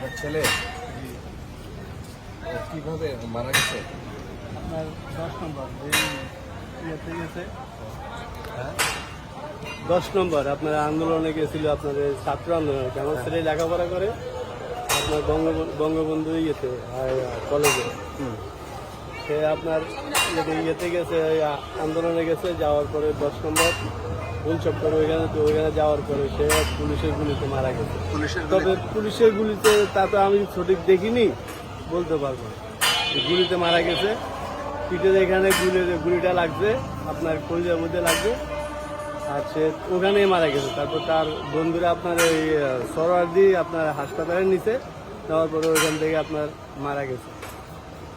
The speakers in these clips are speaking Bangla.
আপনার ছেলে কীভাবে মারা গেছে? আপনার দশ নম্বর ইয়েতে গেছে। হ্যাঁ? দশ নম্বর আপনার আন্দোলনে গেছিল আপনার ছাত্র আন্দোলনে আমার ছেলে লেখাপড়া করে? আপনার বঙ্গবন্ধু ইয়েতে কলেজে। সে আপনার ইয়েতে গেছে আন্দোলনে গেছে যাওয়ার পরে দশ নম্বর ফুল চক্কর ওইখানে তো ওইখানে যাওয়ার পরে সে পুলিশের গুলিতে মারা গেছে। পুলিশের তবে পুলিশের গুলিতে তা তো আমি সঠিক দেখিনি বলতে পারব না। গুলিতে মারা গেছে। পিঠের এখানে গুলি গুলিটা লাগছে আপনার কলিজার মধ্যে লাগছে আর সে ওখানেই মারা গেছে। তারপর তার বন্ধুরা আপনার ওই সরোয়ার্দি আপনার হাসপাতালে নিচে নেওয়ার পরে ওইখান থেকে আপনার মারা গেছে।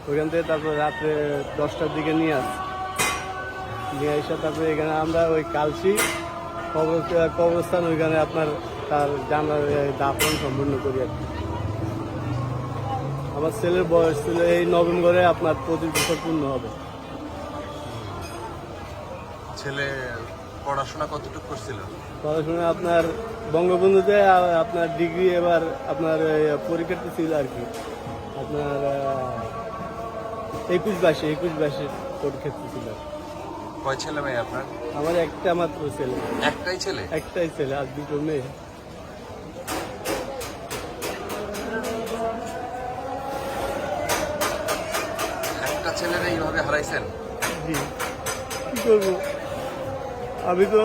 ওইখান থেকে তারপর রাত্রে দশটার দিকে নিয়ে আসে নিয়ে এসে তারপরে এখানে আমরা ওই কালসি কবর- কবরস্থান ওইখানে আপনার তার জানার দাফন সম্পূর্ণ করি আর কি। আমার ছেলের বয়স ছিল এই নভেম্বরে আপনার পঁচিশ বছর পূর্ণ হবে। ছেলে পড়াশোনা কতটুকু করছিল? পড়াশোনা আপনার বঙ্গবন্ধুতে আপনার ডিগ্রি এবার আপনার পরীক্ষাতে ছিল আর কি। আপনার একুশ বাইশে একুশ বাইশে পরীক্ষাতে ছিল। কয় ছেলে মেয়ে আপনার? আমার একটা মাত্র ছেলে। একটাই ছেলে? একটাই ছেলে আর দুটো মেয়ে। একটা ছেলের এইভাবে হারাইছেন? জি। কি করব? আমি তো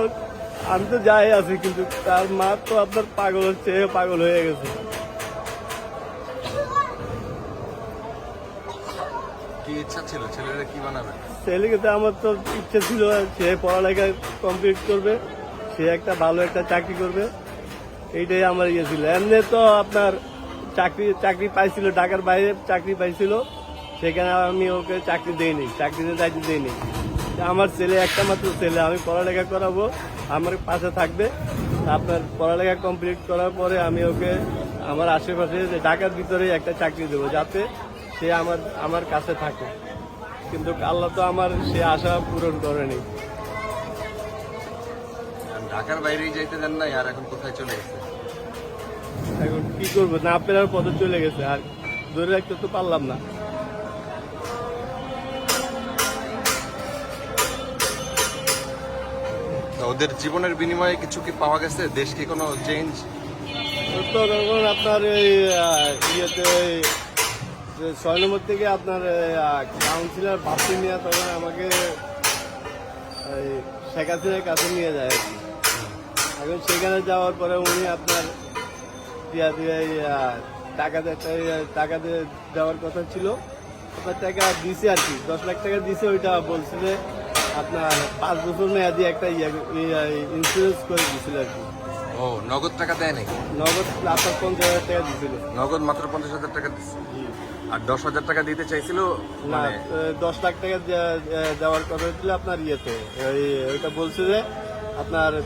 আমি তো যাই আছি কিন্তু তার মা তো আপনার পাগল হচ্ছে পাগল হয়ে গেছে। কি ইচ্ছা ছিল? ছেলেরা কি বানাবে? ছেলেকে আমার তো ইচ্ছে ছিল সে পড়ালেখা কমপ্লিট করবে, সে একটা ভালো একটা চাকরি করবে। এইটাই আমার ইয়ে ছিল। এমনি তো আপনার চাকরি চাকরি পাইছিল, ঢাকার বাইরে চাকরি পাইছিল। সেখানে আমি ওকে চাকরি দেইনি, চাকরিতে দায়িত্ব দেইনি। আমার ছেলে একটা মাত্র ছেলে, আমি পড়ালেখা করাবো, আমার পাশে থাকবে। আপনার পড়ালেখা কমপ্লিট করার পরে আমি ওকে আমার আশেপাশে ঢাকার ভিতরে একটা চাকরি দেবো, যাতে সে আমার আমার কাছে থাকে। কিন্তু আল্লাহ তো আমার সে আশা পূরণ করেনি। ঢাকার বাইরেই যাইতে দেন নাই আর এখন কোথায় চলে গেছে? এখন কি করব? না পেরার পথে চলে গেছে আর ধরে রাখতে তো পারলাম না। ওদের জীবনের বিনিময়ে কিছু কি পাওয়া গেছে? দেশ কি কোনো চেঞ্জ তো আপনার এই ইয়েতে ছয় নম্বর থেকে আপনার কাউন্সিলর ভাবতে নিয়ে তখন আমাকে শেখ হাসিনার কাছে নিয়ে যায় আর কি। এখন সেখানে যাওয়ার পরে উনি আপনার দিয়া দিয়ে টাকা টাকা দেওয়ার কথা ছিল। আপনার টাকা দিছে আর কি, দশ লাখ টাকা দিছে ওইটা বলছে যে আপনার পাঁচ বছর মেয়াদি একটা ইন্স্যুরেন্স করে দিছিল আর কি। ও নগদ টাকা দেয় নাই নগদ আপনার পঞ্চাশ হাজার টাকা দিছিল। নগদ মাত্র পঞ্চাশ হাজার টাকা দিচ্ছে আর দশ হাজার টাকা দিতে চাইছিল? না মানে দশ লাখ টাকা দেওয়ার কথা ছিল আপনার ইয়েতে। ওই ওইটা বলছে যে আপনার এ,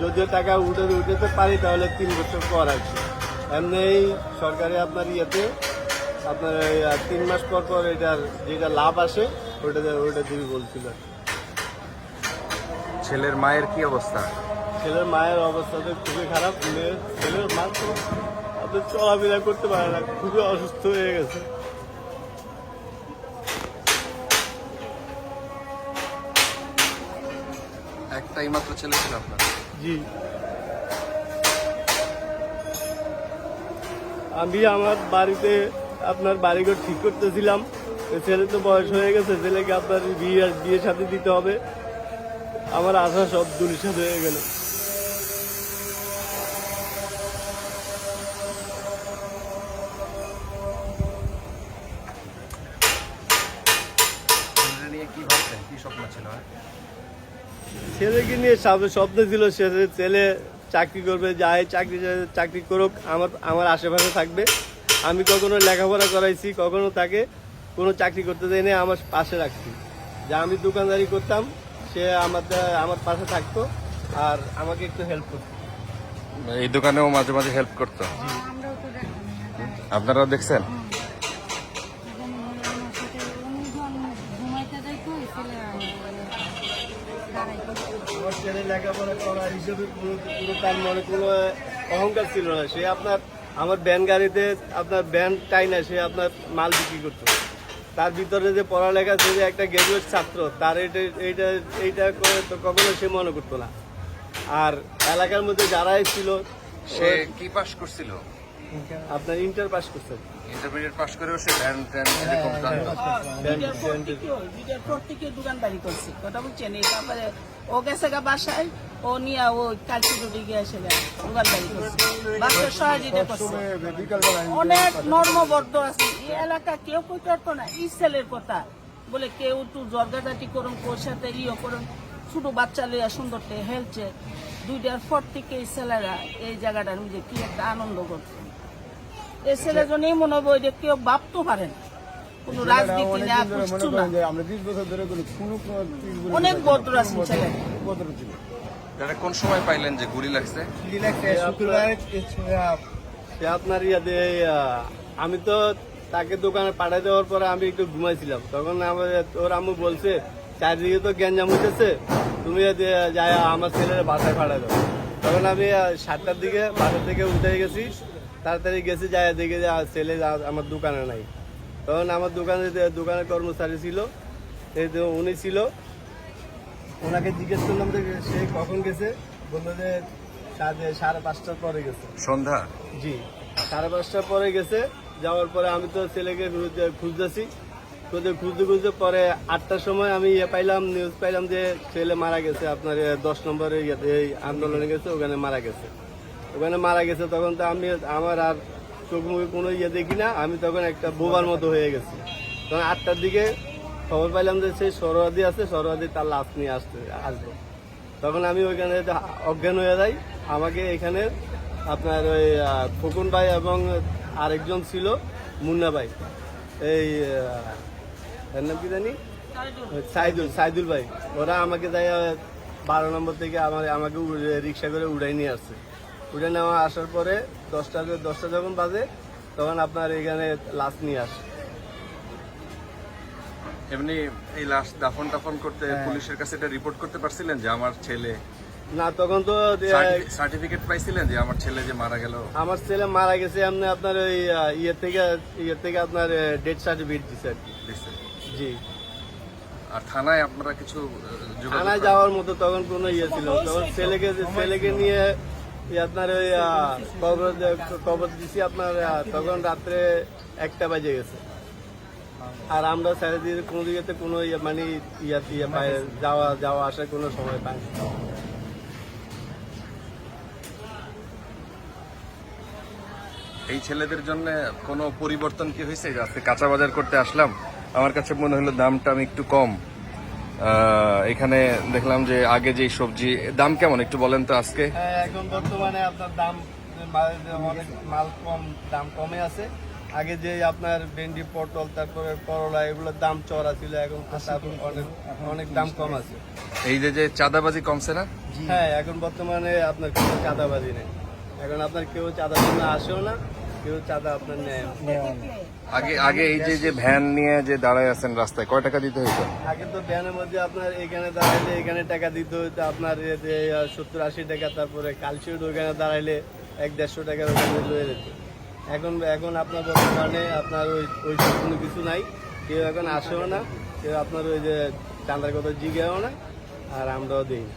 যদিও টাকা উঠে উঠেতে পারি তাহলে তিন বছর পর আসবে এমনি সরকারি আপনার ইয়েতে আপনার তিন মাস পর পর এটার যেটা লাভ আসে ওইটা দে- ওইটা দিবি বলছিল ছেলের মায়ের কি অবস্থা? ছেলের মায়ের অবস্থা তো খুবই খারাপ মেয়ের ছেলের মা তো আপনার চলাফেরা করতে পারে না খুবই অসুস্থ হয়ে গেছে। একটাই মাত্র ছেলে ছিল আপনার? জি। আমি আমার বাড়িতে আপনার বাড়িঘর ঠিক করতেছিলাম ছেলে তো বয়স হয়ে গেছে ছেলেকে আপনার বিয়ে বিয়ে সাথে দিতে হবে। আমার আশা সব দুলিশাত হয়ে গেল। ছেলেকে নিয়ে স্বপ্ন স্বপ্ন ছিল সে ছেলে চাকরি করবে যায় চাকরি চাকরি করুক আমার আমার আশেপাশে থাকবে। আমি কখনো লেখাপড়া করাইছি কখনো তাকে কোনো চাকরি করতে দেয় দেয়নি আমার পাশে রাখছি। যা আমি দোকানদারি করতাম সে আমার আমার পাশে থাকতো আর আমাকে একটু হেল্প করতো। এই দোকানেও মাঝে মাঝে হেল্প করতো? আমরাও তো দেখলাম আপনারাও দেখছেন ঘুমাইতে যাইতো ছেলে দাঁড়াইতো আমার ছেলে লেখাপড়া করা হিসেবে পুরো পুরো তার মনে কোনো অহংকার ছিল না। সে আপনার, আমার ব্যান গাড়িতে আপনার ব্যান টাই না, সে আপনার মাল বিক্রি করতো। তার ভিতরে যে পড়ালেখা, সে যে একটা গ্রাজুয়েট ছাত্র, তার এটা এইটা এইটা করে তো কখনো সে মনে করতো না। আর এলাকার মধ্যে যারাই ছিল, সে কি পাস করছিল? আপনার ইন্টার পাস করছে ইন্টারমিডিয়েট পাস করেও সে ভ্যান ট্যান এরকম জানতো ব্যান দুইটার পর থেকেও দুইটার দোকান বাড়ি করছে কথা বলছেন এই তারপরে ও গেছে গা বাসায় ও নিয়ে ও কালকে রুটি গিয়ে এসে গা দোকান বাড়ি করছে বাচ্চার সহযোগিতা করছে অনেক নর্মবদ্ধ আছে এই এলাকা কেউ কই করতো না এই ছেলের কথা বলে কেউ একটু জর্গাদাটি করুন কোর সাথে ইয়ে করুন ছোট বাচ্চা লইয়া সুন্দরতে হেলছে দুইটার পর থেকে এই ছেলেরা এই জায়গাটার মধ্যে কি একটা আনন্দ করছে এই মনে হবে কেউ ভাবতে পারেন কোনো রাজনীতি না কিছু না। আমরা বিশ বছর ধরে কোনো কোনো অনেক ভদ্র আছেন ছেলে। বদল কোন সময় পাইলেন যে গুলি লাগছে? শুক্রবার আপনার ইয়াতে আমি তো তাকে দোকানে পাঠিয়ে দেওয়ার পরে আমি একটু ঘুমাইছিলাম। তখন আমার ওর আম্মু বলছে চারদিকে তো গ্যাঞ্জাম হইতেছে তুমি যাই আমার ছেলের বাসায় পাঠিয়ে দাও। তখন আমি সাতটার দিকে বাসা থেকে উঠে গেছি। তাড়াতাড়ি গেছি যাই দেখে যে ছেলে আমার দোকানে নাই। তখন আমার দোকানে দোকানের কর্মচারী ছিল উনি ছিল ওনাকে জিজ্ঞেস করলাম যে সে কখন গেছে? বলল যে সাড়ে- পাঁচটার পরে গেছে। সন্ধ্যা? জি সাড়ে পাঁচটার পরে গেছে যাওয়ার পরে আমি তো ছেলেকে খুঁজতে- খুঁজতেছি। খুঁজতে খুঁজতে খুঁজতে পরে আটটার সময় আমি ইয়ে পাইলাম নিউজ পাইলাম যে ছেলে মারা গেছে আপনার দশ নম্বরে ইয়েতে এই আন্দোলনে গেছে ওখানে মারা গেছে। ওখানে মারা গেছে, তখন তো আমি, আমার আর চোখ মুখে কোনো ইয়ে দেখি না, আমি তখন একটা বোবার মতো হয়ে গেছি। তখন আটটার দিকে খবর পাইলাম যে সেই সরোয়াদি আছে, সরোয়াদি তার লাশ নিয়ে আসতে, আসবে। তখন আমি ওইখানে অজ্ঞান হয়ে যাই। আমাকে এখানে আপনার ওই খোকন ভাই এবং আরেকজন ছিল, মুন্না ভাই। এই নাম কি জানি? সাইদুল সাইদুল ভাই। ওরা আমাকে যাই বারো নম্বর থেকে আমার, আমাকে রিক্সা করে উড়াই নিয়ে আসছে। উড়ে নেওয়া আসার পরে দশটা দশটা যখন বাজে তখন আপনার এখানে লাশ নিয়ে আসে। এমনি এই লাশ দাফন টাফন করতে পুলিশের কাছে এটা রিপোর্ট করতে পারছিলেন যে আমার ছেলে? না তখন তো সার্টিফিকেট পাইছিলেন যে আমার ছেলে যে মারা গেল? আমার ছেলে মারা গেছে আপনি আপনার ওই ইয়ে থেকে ইয়ে থেকে আপনার ডেথ সার্টিফিকেট দিচ্ছে আর জি। আর থানায় আপনারা কিছু থানায় যাওয়ার মতো তখন কোনো ইয়ে ছিল তখন ছেলেকে ছেলেকে নিয়ে আপনার ওই কবর কবর দিছি আপনার তখন রাত্রে একটা বাজে গেছে। আর আমরা স্যারের দিকে কোনো দিকে কোনো ইয়ে মানে ইয়ে ইয়ে পাই যাওয়া যাওয়া আসার কোনো সময় পাই এই ছেলেদের জন্য কোনো পরিবর্তন কি হয়েছে? আজকে কাঁচা বাজার করতে আসলাম। আমার কাছে মনে হলো দামটা আমি একটু কম। এখানে দেখলাম যে আগে যে সবজি দাম কেমন একটু বলেন তো আজকে? হ্যাঁ, এখন বর্তমানে আপনার দাম মাল- অনেক মাল কম দাম কমে আছে। আগে যে আপনার ভেন্ডি পটল তারপরে করলা এগুলোর দাম চড়া ছিল এখন অনেক অনেক দাম কম আছে। এই যে যে চাঁদাবাজি কমছে না? হ্যাঁ এখন বর্তমানে আপনার কোনো চাঁদাবাজি নেই। এখন আপনার কেউ চাঁদার জন্য আসেও না। কেউ চাঁদা আপনার নেয় আগে আগে এই যে যে ভ্যান নিয়ে যে দাঁড়ায় আছেন রাস্তায় কয় টাকা দিতে হইতো? আগে তো ব্যানের মধ্যে আপনার এখানে দাঁড়াইলে এখানে টাকা দিতে হইতো আপনার সত্তর আশি টাকা তারপরে কালচিউড ওখানে দাঁড়াইলে এক দেড়শো টাকার ওখানে রয়ে যেত। এখন এখন আপনার বর্তমানে আপনার ওই ওই কোনো কিছু নাই। কেউ এখন আসেও না কেউ আপনার ওই যে চান্দার কথা জিগেও না আর আমরাও দিই না।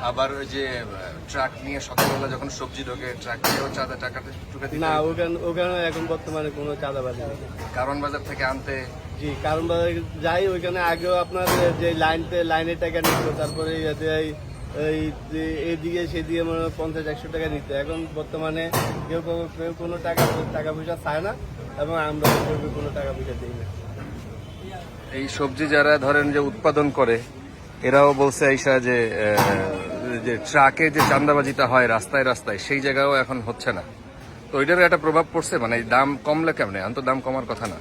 আবার ওই যে ট্রাক নিয়ে সকালবেলা যখন সবজি ঢোকে ট্রাক নিয়েও চাঁদা টাকাটা টুকে দিতে না ওখানে ওখানে এখন বর্তমানে কোনো চাঁদাবাজি নেই। কারণ বাজার থেকে আনতে? জি কারণ বাজারে যাই ওইখানে আগেও আপনার যে লাইনতে লাইনের টাকা নিত তারপরে এই- এদিকে সেদিকে মনে হয় পঞ্চাশ একশো টাকা নিত। এখন বর্তমানে কেউ কেউ- কোনো টাকা টাকা পয়সা চায় না এবং আমরা কোনো টাকা পয়সা দিই না। এই সবজি যারা ধরেন যে উৎপাদন করে এরাও বলছে এইসা যে যে ট্রাকে যে চান্দাবাজিটা হয় রাস্তায় রাস্তায়, সেই জায়গাও এখন হচ্ছে না। তো ওইটারও একটা প্রভাব পড়ছে মানে দাম কমলে কেমনে? এখন তো দাম কমার কথা না।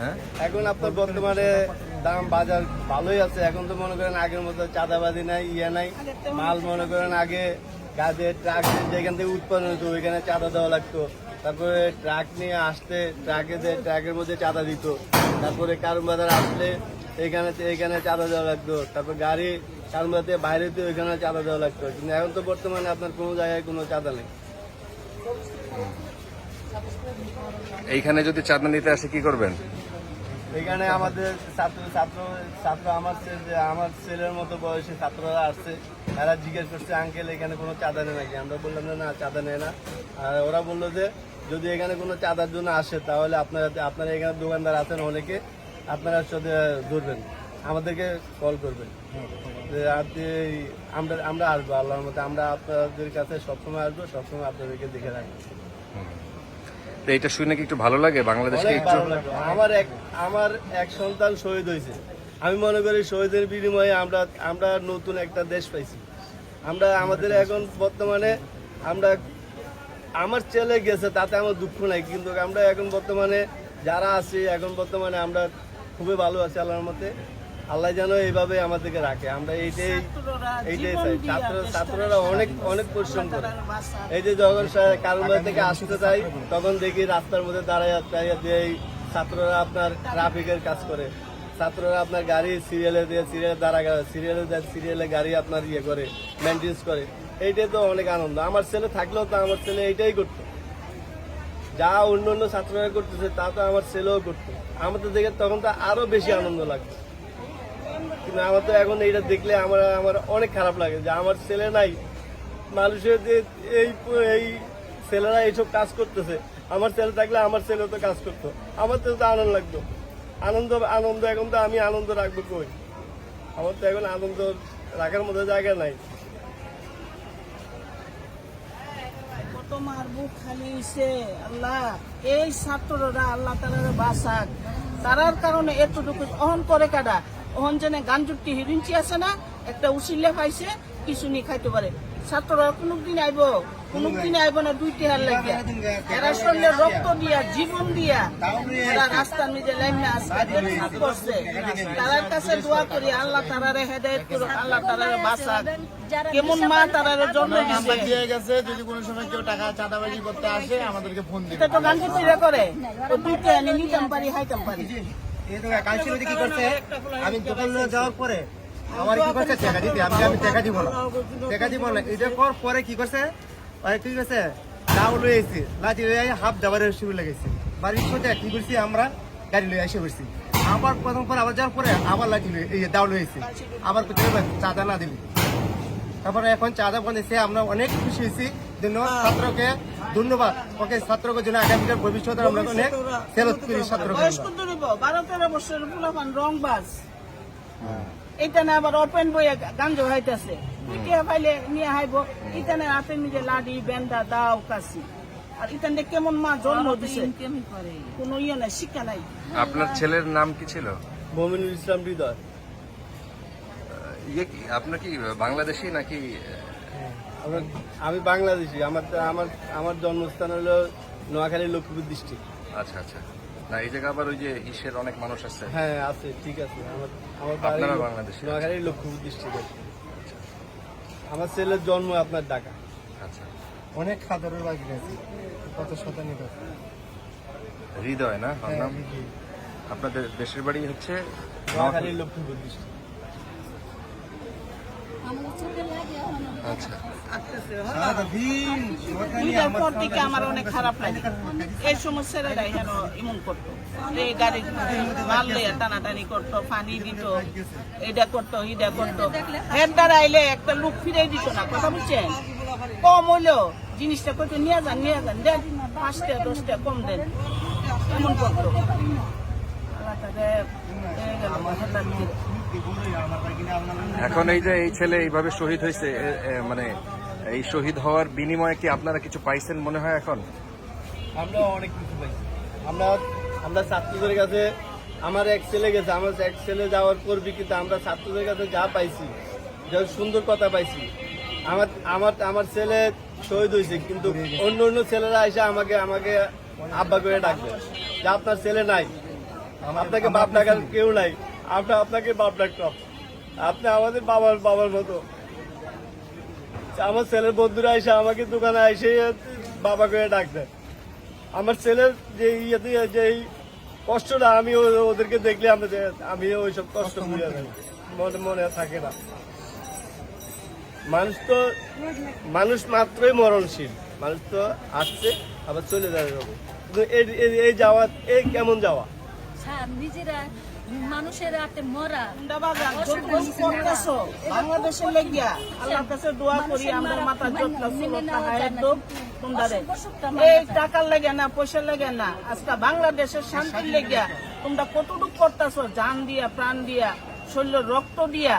হ্যাঁ? এখন আপনার বর্তমানে দাম বাজার ভালোই আছে। এখন তো মনে করেন আগের চাঁদাবাজি নাই ইয়ে মাল মনে করেন আগে ট্রাক যেখান থেকে উৎপাদন হতো, ওইখানে চাঁদা দেওয়া লাগতো। তারপরে ট্রাক নিয়ে আসতে, ট্রাকে মধ্যে চাঁদা দিত। তারপরে কারণ বাজার আসলে এখানে এখানে চাঁদা দেওয়া লাগতো। তারপর গাড়ি কারণ বাজার বাইরে তো ওইখানে চাঁদা দেওয়া লাগতো। কিন্তু এখন তো বর্তমানে আপনার কোনো জায়গায় কোনো চাঁদা নেই। এইখানে যদি চাঁদা নিতে আসে কি করবেন? এখানে আমাদের ছাত্র ছাত্র ছাত্র আমার যে আমার ছেলের মতো বয়সী ছাত্ররা আসছে। তারা জিজ্ঞেস করছে আঙ্কেল এখানে কোনো চাঁদা নেই নাকি? আমরা বললাম যে না চাঁদা নেয় না। আর ওরা বলল যে যদি এখানে কোনো চাঁদার জন্য আসে তাহলে আপনারা আপনারা এখানে দোকানদার আছেন অনেকে। আপনারা সাথে ধরবেন। আমাদেরকে কল করবেন। যে আপনি আমরা আমরা আসব আল্লাহর মতো। আমরা আপনাদের কাছে সবসময় আসব সবসময় আপনাদেরকে দেখে রাখব। এটা শুনে কি একটু ভালো লাগে? বাংলাদেশকে একটু। আমার এক আমার এক সন্তান শহীদ হয়েছে। আমি মনে করি শহীদের বিনিময়ে আমরা আমরা নতুন একটা দেশ পাইছি। আমরা আমাদের এখন বর্তমানে আমরা আমার ছেলে গেছে তাতে আমার দুঃখ নাই। কিন্তু আমরা এখন বর্তমানে যারা আছি এখন বর্তমানে আমরা খুবই ভালো আছি আল্লাহর মতে আল্লাহ যেন এইভাবে আমাদেরকে রাখে। আমরা এইটাই ছাত্ররা এইটাই চাই। ছাত্র ছাত্ররা অনেক অনেক পরিশ্রম করে। এই যে যখন কারণ থেকে আসতে চাই তখন দেখি রাস্তার মধ্যে দাঁড়ায় দাঁড়ায় যে এই ছাত্ররা আপনার ট্রাফিকের কাজ করে। ছাত্ররা আপনার গাড়ি সিরিয়ালে দিয়ে সিরিয়ালে দাঁড়া সিরিয়ালে সিরিয়ালে গাড়ি আপনার ইয়ে করে মেনটেন্স করে। এইটাই তো অনেক আনন্দ। আমার ছেলে থাকলেও তো আমার ছেলে এইটাই করতো। যা অন্য অন্য ছাত্ররা করতেছে, তা তো আমার ছেলেও করতো। আমাদের দেখে তখন তো আরও বেশি আনন্দ লাগতো। কিন্তু আমার তো এখন এইটা দেখলে আমার আমার অনেক খারাপ লাগে যে আমার ছেলে নাই, মানুষের যে এই এই ছেলেরা এইসব কাজ করতেছে, আমার ছেলে থাকলে আমার ছেলে তো কাজ করতো। আমার তো তো আনন্দ লাগতো। আনন্দ আনন্দ এখন তো আমি আনন্দ রাখব কই? আমার তো এখন আনন্দ রাখার মতো জায়গা নাই। কত বুক খালি হইছে, আল্লাহ। এই ছাত্ররা আল্লাহ তালার বাসাক তারার কারণে এতটুকু অহন করে কাটা। অহন জেনে গান যুক্তি হিরিঞ্চি আছে না? একটা উশিল্লে পাইছে, কিছু নি খাইতে পারে। ছাত্ররা কোনো দিন আইব কোনো আইব না দুই টিহার লাগিয়া। এরা শরীরে রক্ত দিয়া জীবন দিয়া এরা রাস্তার নিজে লাইনে আজকে করছে? তারার কাছে দোয়া করি আল্লাহ তারারে হেদায়ত করুক আল্লাহ তারারে কেমন মা তারারে জন্ম দিয়ে গেছে যদি কোনো সময় কেউ টাকা চাঁদাবাজি করতে আসে আমাদেরকে ফোন দিবে তো করে। নিতাম পারি হাইতাম পারি। কি করছে? আমি দোকানে যাওয়ার পরে আমার কি করছে? টাকা দিতে আমি আমি টাকা দিব না। টাকা দিব না। এটা কর পরে কি করছে? আরে কি করছে দাও লয়ে এসেছি লাঠি লয়ে হাফ যাবারের শুরু লেগেছে বাড়ির সাথে কি করছি আমরা? গাড়ি লয়ে এসে করছি আবার প্রথম পর আবার যাওয়ার পরে আবার লাঠি এই লয়ে এসেছি আবার চাঁদা না দিলি তারপরে এখন চাঁদা বনেছে আমরা অনেক খুশি হয়েছি। জন্য ছাত্রকে ধন্যবাদ। ওকে ছাত্রকে জন্য ভবিষ্যতে আমরা অনেক সেলত করি ছাত্রকে বয়স আমরা। বারো তেরো বছরের পোলাপান রং বাস এটা না আবার ওপেন বইয়ে গাঞ্জ হাইতেছে। ইটা পাইলে নিয়ে হাইব ইটা না হাতে নিজে লাডি বেন্দা দাও কাশি। আর ইটানে কেমন মা জন্ম দিছে? কোনো ইয়ে নাই শিক্ষা নাই। আপনার ছেলের নাম কি ছিল? মমিনুল ইসলাম হৃদয়। ইয়ে কি? আপনার কি বাংলাদেশি নাকি আমি বাংলাদেশি। আমার আমার আমার জন্মস্থান হলো নোয়াখালী লক্ষ্মীপুর ডিস্ট্রিক্ট আচ্ছা আচ্ছা। না এই জায়গা আবার ওই যে ইসের অনেক মানুষ আছে। হ্যাঁ আছে ঠিক আছে। আমার আমার বাড়ি আপনারা বাংলাদেশি? নোয়াখালী লক্ষ্মীপুর ডিস্ট্রিক্ট আমার ছেলের জন্ম আপনার ঢাকা। আচ্ছা। অনেক খাদরের বাকি আছে কত শতানি হৃদয় না নাম? আপনাদের দেশের বাড়ি হচ্ছে নোয়াখালী? লক্ষ্মীপুর ডিস্ট্রিক্ট আচ্ছা। দুইটার পর থেকে আমার অনেক খারাপ লাগে। এই সময় ছেলেরাই যেন এমন করতো। এই গাড়ি মারলে টানাটানি করতো পানি দিত এটা করতো ইটা করতো। হের দ্বারা আইলে একটা লোক ফিরে দিত না কথা বুঝছেন? কম হইলেও জিনিসটা কত নিয়ে যান নিয়ে যান দেন। পাঁচটা দশটা কম দেন। এমন করতো। এখন এই যে এই ছেলে এইভাবে শহীদ হয়েছে মানে এই শহীদ হওয়ার বিনিময়ে কি আপনারা কিছু পাইছেন মনে হয় এখন? আমরা অনেক কিছু পাইছি। আমরা আমরা ছাত্রদের কাছে আমার এক ছেলে গেছে আমার এক ছেলে যাওয়ার পর কিন্তু আমরা ছাত্রদের কাছে যা পাইছি যা সুন্দর কথা পাইছি। আমার আমার আমার ছেলে শহীদ হয়েছে কিন্তু অন্য অন্য ছেলেরা এসে আমাকে আমাকে আব্বা করে ডাকবে। যে আপনার ছেলে নাই। আপনাকে বাপ ডাকার কেউ নাই। আমরা আপনাকে বাপ ডাকতাম। আপনি আমাদের বাবার বাবার মতো। আমার ছেলের বন্ধুরা এসে আমাকে দোকানে এসে বাবা করে ডাকতেন আমার ছেলের যে ইয়েতে যে এই কষ্টটা আমি ওদেরকে দেখলে আমরা যে- আমি ওইসব কষ্ট ভুলে যাই। মনে মনে থাকে না। মানুষ তো মানুষ মাত্রই মরণশীল। মানুষ তো আসছে আবার চলে যাবে। কিন্তু এই- যাওয়া এই কেমন যাওয়া? নিজেরা মানুষের হাতে মরা। বাংলাদেশের লেগিয়া আল্লাহর কাছে দোয়া করি আমরা মাথা জটলা দোপ এই টাকার লেগে না পয়সা লেগে না আজকে বাংলাদেশের শান্তির লেগিয়া তোমরা কতটুকু করতেছো? জান দিয়া প্রাণ দিয়া শরীর রক্ত দিয়া।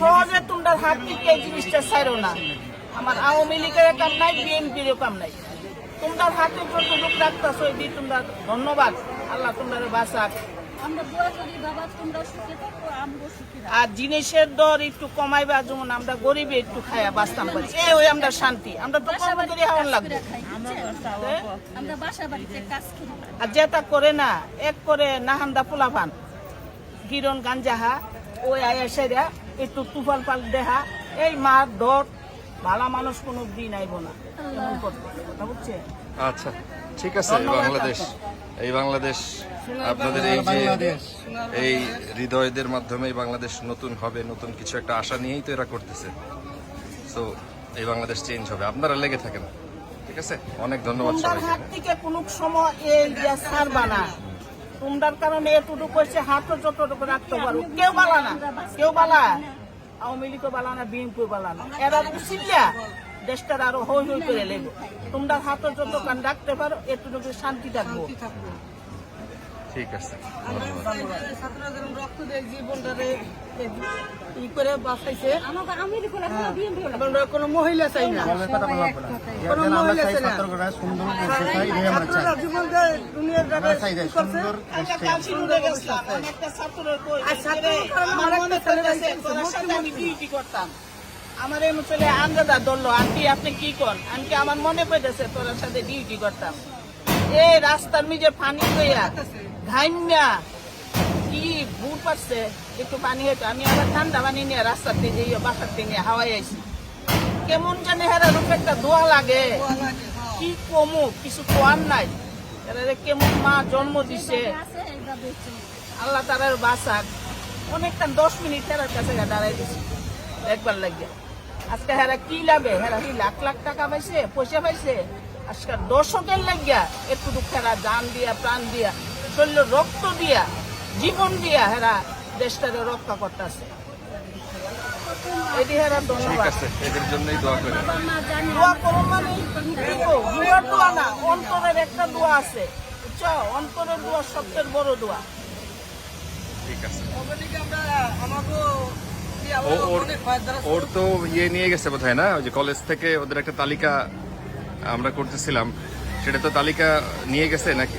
সহজে তোমরা হাত থেকে এই জিনিসটা ছাড়ো না। আমার আওয়ামী লীগের কাম নাই বিএনপির কাম নাই। তোমরা হাতে যতটুকু রাখতেছো এই তোমরা ধন্যবাদ। আল্লাহ তোমরা বাঁচাক আর জিনিসের দর একটু কমাইবা যেমন আমরা গরিবে একটু খাইয়া বাঁচতাম পারি। এই ওই আমরা শান্তি। আমরা তো কর্ম করে হাওয়ার লাগবে। আমরা বাসা বাড়িতে কাজ করি। আর যেটা করে না এক করে নাহান্দা পোলাপান। গিরন গাঞ্জাহা ওই আয়াসেরা একটু তুফাল পাল দেহা এই মার দর ভালা মানুষ কোনো দিন আইব না। কথা। বুঝছে আচ্ছা ঠিক আছে বাংলাদেশ। এই বাংলাদেশ আপনাদের এই যে এই হৃদয়দের মাধ্যমে এই বাংলাদেশ নতুন হবে নতুন কিছু একটা আশা নিয়েই তো এরা করতেছে। তো এই বাংলাদেশ চেঞ্জ হবে। আপনারা লেগে থাকেন। ঠিক আছে? অনেক ধন্যবাদ সবাইকে। থেকে কোনো সময় এই ছাড়বা না। তোমরার কারণে এতটুকু হয়েছে হাতও যতটুকু রাখতে পারো। কেউ বালা না কেউ বালা। আওয়ামী লীগ বালা না বিএনপি বালা না। এরা দেশটার আরও হই হই করে লেগে। তোমরা হাতও যত কান রাখতে পারো এতটুকু শান্তি থাকব। ঠিক আছে রক্ত দিয়ে জীবনটারে ই করে বাঁচাইছে। কোনো কোনো মহিলা চাই না। কোনো মহিলা চাই না। জীবনটা দুনিয়ার জায়গায় কি করছে? একটা কাশি উড়ে গেছিলাম, অনেকটা ছাত্রের কই, রে, আমার পড়তেছে, তোর সাথে আমি ডিউটি করতাম। আমার এই ছেলে আন্দাদা ধরলো আন্টি আপনি কি কর আন্টি আমার মনে পড়েছে তোর সাথে ডিউটি করতাম। এই রাস্তার মিজে পানি হইয়া ঘাইমিয়া কি বুট পাচ্ছে? একটু পানি হইতো। আমি আবার ঠান্ডা পানি নিয়ে রাস্তার ইয়ে বাসার থেকে হাওয়াই আইছি। কেমন জানি হেরা রূপে একটা দোয়া লাগে। কি কমু? কিছু কোয়ার নাই। কেমন মা জন্ম দিছে। আল্লাহ তারার বাসাক অনেকটা দশ মিনিট হেরার কাছে দাঁড়াই দিছি একবার লাগে আজকে হেরা কি লাগে হেরা কি লাখ লাখ টাকা পাইছে? পয়সা পাইছে? আজকে দর্শকের লাগিয়া একটু দুঃখ হেরা জান দিয়া প্রাণ দিয়া শরীর রক্ত দিয়া জীবন দিয়া হেরা দেশটারে রক্ষা করতেছে। এটি হেরা ধন্যবাদ। আছে এদের জন্যই দোয়া করেন বাবা মা জানে দোয়া করো মানে দোয়ার দোয়া না অন্তরের একটা দোয়া আছে। বুঝছ? অন্তরের দোয়া সবচেয়ে বড় দোয়া। ঠিক আছে। ওর তো ইয়ে নিয়ে গেছে বোধ না? ওই যে কলেজ থেকে ওদের একটা তালিকা আমরা করতেছিলাম সেটা তো তালিকা নিয়ে গেছে নাকি?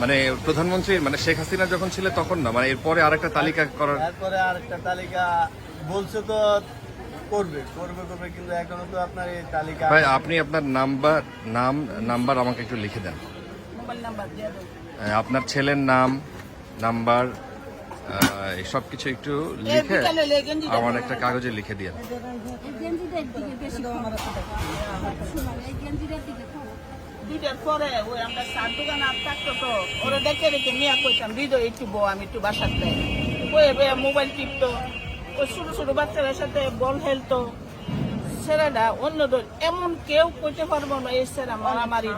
মানে প্রধানমন্ত্রী মানে শেখ হাসিনা যখন ছিল তখন না? মানে এরপরে আরেকটা তালিকা করার তারপরে আরেকটা তালিকা বলছে তো করবে করবে করবে কিন্তু এখনও তো আপনার এই তালিকা ভাই আপনি আপনার নাম্বার নাম নাম্বার আমাকে একটু লিখে দেন। মোবাইল নাম্বার দিয়ে দাও আপনার ছেলের নাম নাম্বার সব কিছু একটু লিখে আমার একটা কাগজে লিখে দিয়ে এই গেঞ্জিটার দিকে বেশি খবর শোনো এই গেঞ্জিটার দিকে খবর দুইটার পরে ওই আমরা চার দোকান আর থাকতো তো ওরা দেখে দেখে মিয়া কইতাম হৃদয় একটু বউ আমি একটু বাসার দেয়। বয়ে বয়ে মোবাইল টিপতো। ওই ছোট ছোট বাচ্চাদের সাথে বল খেলতো। ছেলেরা অন্য দল এমন কেউ কইতে পারব না এই ছেলেরা মারামারি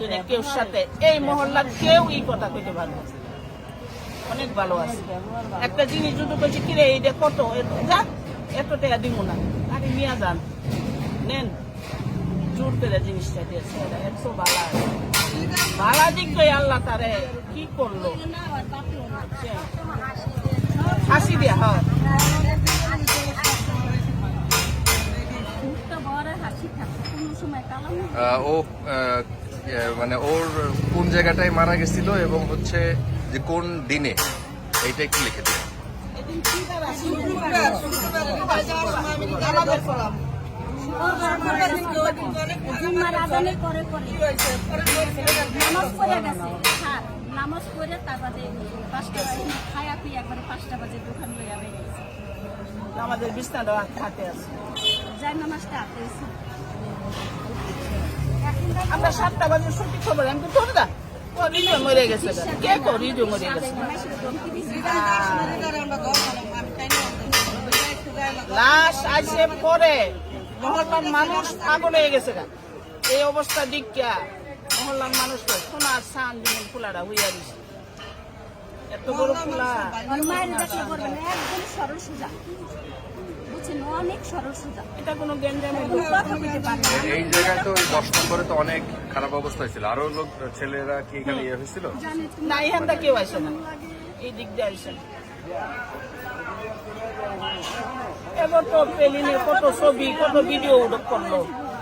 যদি কেউ সাথে এই মহল্লার কেউ এই কথা কইতে পারব না। অনেক ভালো আছে। একটা জিনিস যদি কইছে কিরে এইটা কত? এত- যা এত টাকা দিব না। আরে নিয়ে যান নেন। জোর করে জিনিসটা দিয়েছে এত ভালো আছে। ভালো দিক তো আল্লাহ তারে কি করল? হাসি দিয়া হয় ও আহ, মানে ওর কোন জায়গাটায় মারা গেছিল এবং হচ্ছে যে কোন দিনে এইটা একটু লিখে দিন। করে নামাজ পড়ে গেছে নামাজ পড়ে তারপরে পাঁচটা বাজে খায়া পিয়ে একবারে পাঁচটা বাজে দোকান লইয়া বেরিয়েছে আমাদের বিছনাটা হাতে আছে। যাই নামাজটা হাতে আমরা সাতটা বাজে ছুটি খবর আমি তো তোর দা রিজু মরে গেছে। কে কো মরে গেছে লাশ আসে পরে মহল্লার মানুষ পাগল হয়ে গেছে এই অবস্থা দিকা মহল্লার মানুষ সোনার সান যেমন ফুলাটা হইয়া দিছে। এত বড় ফুলা। সরল সোজা। বুঝছেন অনেক সরল সোজা এটা কোনো গ্যাঞ্জামের কথা বলতে পারে এই জায়গায় তো ওই দশ নম্বরে তো অনেক খারাপ অবস্থা হয়েছিল আরও লোক ছেলেরা কি এখানে ইয়ে হয়েছিল? না এখানটা কেউ আসে না। এই দিক দিয়ে আসে না। এবার তো পেলিনের কত ছবি কত ভিডিও করল।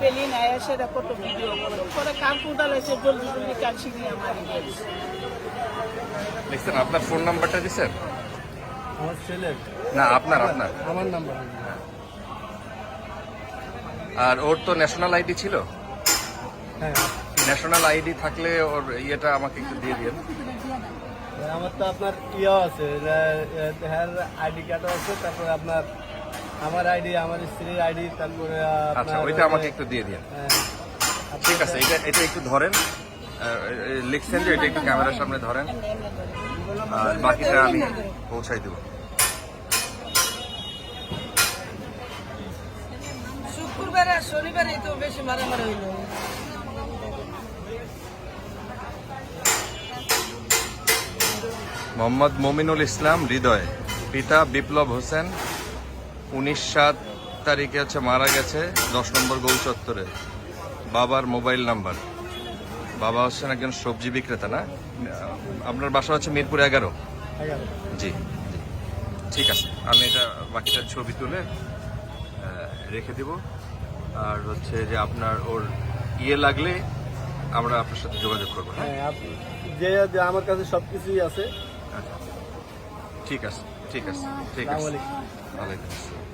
পেলিন এসে কত ভিডিও করল। পরে কার কুদাল এসে জলদি জলদি কাছি নিয়ে মারি লিখছেন আপনার ফোন নাম্বারটা দিচ্ছেন আমার ছেলের। না আপনার আপনার। আমার নাম্বার আর ওর তো ন্যাশনাল আইডি ছিল। হ্যাঁ। ন্যাশনাল আইডি থাকলে ওর ইয়েটা আমাকে একটু দিয়ে দিন আমার তো আপনার ইয়ে আছে হ্যার আইডি কার্ডও আছে তারপরে আপনার আমার আইডি আমার স্ত্রীর আইডি তারপরে আচ্ছা ওইটা আমাকে একটু দিয়ে দিন হ্যাঁ, ঠিক আছে এটা এটা একটু ধরেন। লিখছেন যে এটা একটু ক্যামেরার সামনে ধরেন। আর বাকিটা আমি পৌঁছাই দেবো। শনিবারই তো বেশি মারামারি হইল। মোহাম্মদ মমিনুল ইসলাম হৃদয়। পিতা বিপ্লব হোসেন উনিশ সাত তারিখে হচ্ছে মারা গেছে দশ নম্বর গৌ চত্বরে। বাবার মোবাইল নাম্বার। বাবা হচ্ছেন একজন সবজি বিক্রেতা না? আপনার বাসা হচ্ছে মিরপুর এগারো? জি ঠিক আছে আমি এটা বাকিটা ছবি তুলে রেখে দিব। আর হচ্ছে যে আপনার ওর ইয়ে লাগলে আমরা আপনার সাথে যোগাযোগ করব হ্যাঁ? হ্যাঁ যে আমার কাছে সব কিছুই আছে। আচ্ছা। ঠিক আছে ঠিক আছে ঠিক আছে। ওয়ালাইকুম আসসালাম।